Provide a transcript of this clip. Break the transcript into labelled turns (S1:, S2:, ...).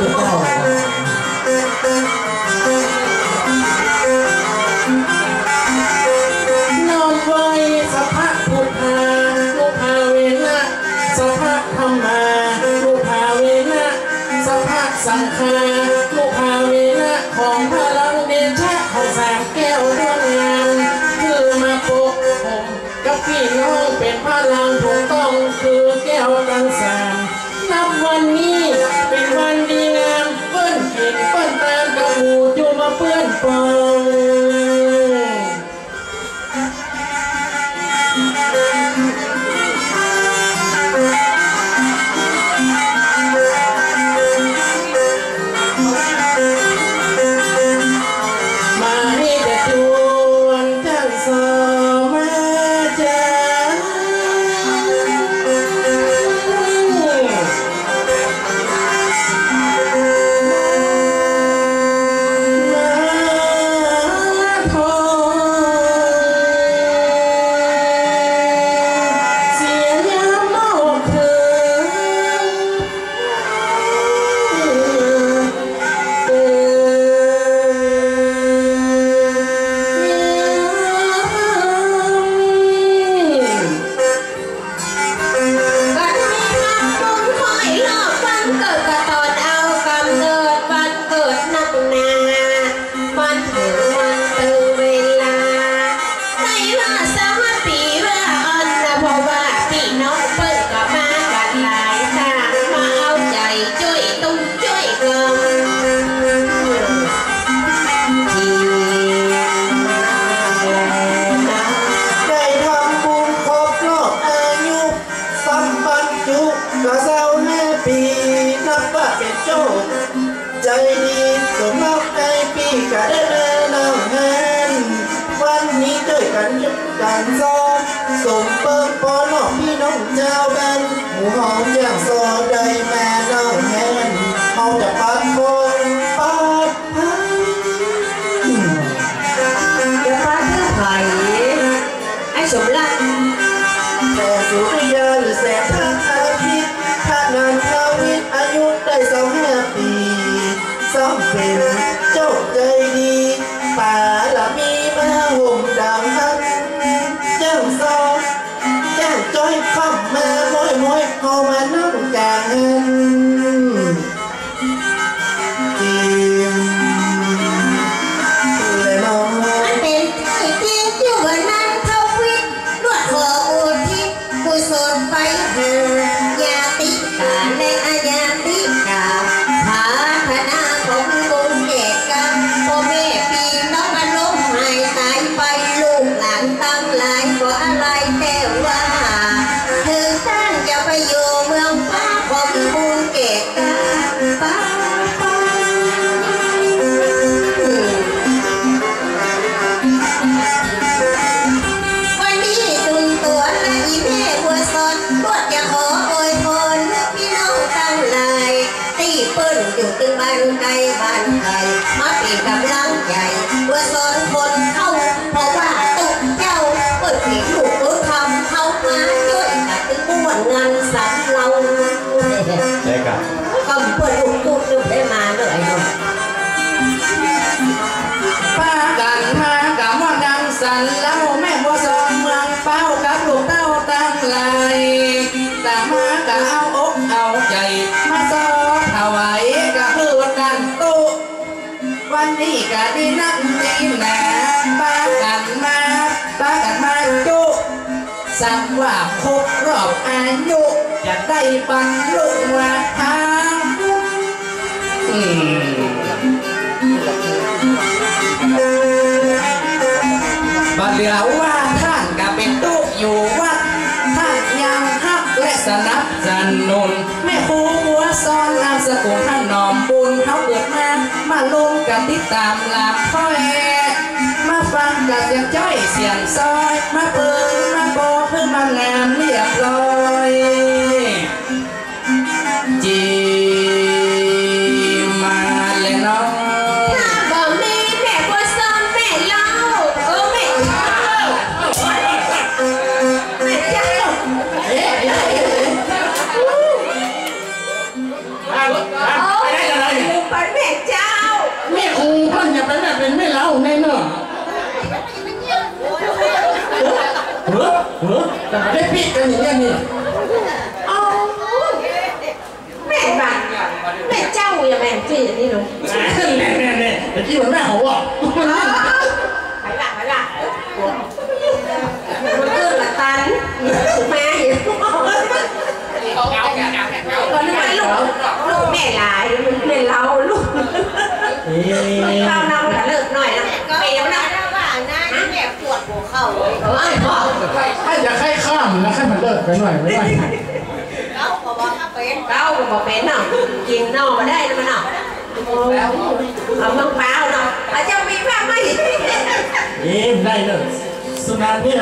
S1: ตัวเจ้านอนไว้สัพพะพุทธาลูกภาเวนะสัพพธรรมาลูกภาเวนะสัพพสังฆาลูกภาเวนะของพระลังเดชะของสามแก้วดวงงามคือมาปกผมกับพี่น้องเป็นพระลังถูกต้องคือแก้วกันสา กันยุ
S2: กกัน
S3: ซ้อนสมเปิงปอน้องพี่น้องเจ้าแบนหมูหอมอย่างซอได้แม่น้องแฮน ง
S2: บ้วนงานสัตว์เรา
S1: ใช่ครับ
S2: ก็เปิดลูกตุ๊กนึกได้มาเลยเนาะ
S1: ป้ากันมากับว่าดังสันแล้วแม่บัวสอนเมืองเป้ากับลูกเต้าตั้งไหลแต่มากับเอาอกเอาใจ สักว่าครบรอบอายุจะได้บรรลุว่าทางอืมบาเหลือว่าท่านก็เป็นตู้อยู่วัดท่านยังฮักและสนับสนุนแม่ครูหัวซ้อนนามสกุลท่านนอมบุญเขาเกิดมามาลงกันติดตามหลักค่อย มาฟังกับเสียงจ้อยเสียงซอยมาเปิง
S2: làm việc rồi. Chị mà lên nó bỏ mi mẹ qua
S1: sân mẹ lâu ô mẹ mẹ chào ô bán mẹ chào mẹ
S2: ô mẹ
S1: đến mẹ lâu ได้ปิดกันอย่างนี้นี่
S2: เอาแม่บ้านแม่เจ้าอย่าแม่งจี้นี่หนู
S1: แน่แน่แน่แต่ที่มันแม่เขาบอก
S2: ไปละไปละมันเกินละตันแม่เห็นก็นึกว่าลูกลูกแม่หลายมันเป็นเราลูก
S1: เอ๊ะ
S2: ข้าวน้ำก็เลิกหน่อยนะไปเดี๋ยวนะ
S4: ว่านะแม่ปวดหัวเข่าเลย
S2: เออ
S1: ห้ข้ามนะให้มันเลิกไปหน่อยไม่ไหว
S4: เขาบอกว่าถ้าเป็น
S2: เก้าก็บอกเป็นเนาะกินนอกมาได้นะมันเนาะเอาเมืองเปล่าเนาะอาจจะมีบ้างไหม
S1: เอ๊ะได้เลยสุนันเนี่ย